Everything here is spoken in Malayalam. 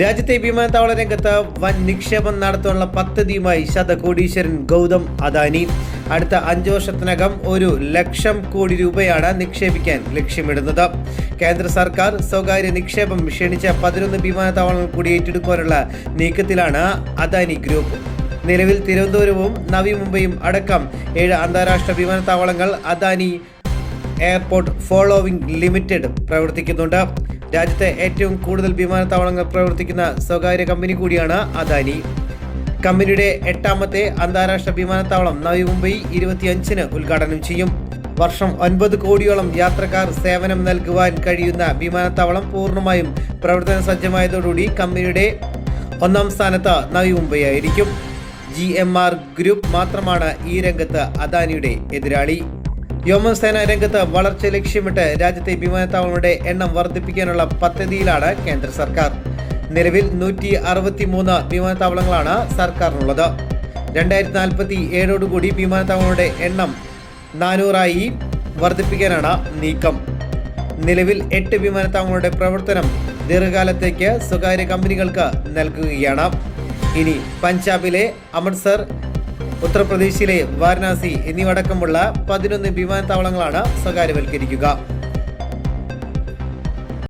രാജ്യത്തെ വിമാനത്താവള രംഗത്ത് വൻ നിക്ഷേപം നടത്താനുള്ള പദ്ധതിയുമായി ശതകോടീശ്വരൻ ഗൗതം അദാനി. അടുത്ത അഞ്ചു വർഷത്തിനകം ഒരു ലക്ഷം കോടി രൂപയാണ് നിക്ഷേപിക്കാൻ ലക്ഷ്യമിടുന്നത്. കേന്ദ്ര സർക്കാർ സ്വകാര്യ നിക്ഷേപം ക്ഷണിച്ച പതിനൊന്ന് വിമാനത്താവളങ്ങൾ കൂടി ഏറ്റെടുക്കാനുള്ള നീക്കത്തിലാണ് അദാനി ഗ്രൂപ്പ്. നിലവിൽ തിരുവനന്തപുരവും നവി മുംബൈയും അടക്കം ഏഴ് അന്താരാഷ്ട്ര വിമാനത്താവളങ്ങൾ അദാനി എയർപോർട്ട് ഫോളോവിംഗ് ലിമിറ്റഡ് പ്രവർത്തിക്കുന്നുണ്ട്. രാജ്യത്തെ ഏറ്റവും കൂടുതൽ വിമാനത്താവളങ്ങൾ പ്രവർത്തിക്കുന്ന സ്വകാര്യ കമ്പനി കൂടിയാണ് അദാനി. കമ്പനിയുടെ എട്ടാമത്തെ അന്താരാഷ്ട്ര വിമാനത്താവളം നവി മുംബൈ ഇരുപത്തിയഞ്ചിന് ഉദ്ഘാടനം ചെയ്യും. വർഷം ഒൻപത് കോടിയോളം യാത്രക്കാർ സേവനം നൽകുവാൻ കഴിയുന്ന വിമാനത്താവളം പൂർണമായും പ്രവർത്തന സജ്ജമായതോടുകൂടി കമ്പനിയുടെ ഒന്നാം സ്ഥാനത്ത് നവി മുംബൈ ആയിരിക്കും. ജി എം ആർ ഗ്രൂപ്പ് മാത്രമാണ് ഈ രംഗത്ത് അദാനിയുടെ എതിരാളി. വ്യോമസേന രംഗത്ത് വളർച്ച ലക്ഷ്യമിട്ട് രാജ്യത്തെ വിമാനത്താവളങ്ങളുടെ എണ്ണം വർദ്ധിപ്പിക്കാനുള്ള പദ്ധതിയിലാണ് കേന്ദ്ര സർക്കാർ. നിലവിൽ നൂറ്റി അറുപത്തി മൂന്ന് വിമാനത്താവളങ്ങളാണ് സർക്കാരിനുള്ളത്. രണ്ടായിരത്തി നാൽപ്പത്തി ഏഴോടുകൂടി വിമാനത്താവളങ്ങളുടെ എണ്ണം നാനൂറായി വർദ്ധിപ്പിക്കാനാണ് നീക്കം. നിലവിൽ എട്ട് വിമാനത്താവളങ്ങളുടെ പ്രവർത്തനം ദീർഘകാലത്തേക്ക് സ്വകാര്യ കമ്പനികൾക്ക് നൽകുകയാണ്. ഇനി പഞ്ചാബിലെ അമൃത്സർ ഉത്തർപ്രദേശിലെ വാരണാസി എന്നിവടക്കമുള്ള പതിനൊന്ന് വിമാനത്താവളങ്ങളാണ് സ്വകാര്യവൽക്കരിക്കുക.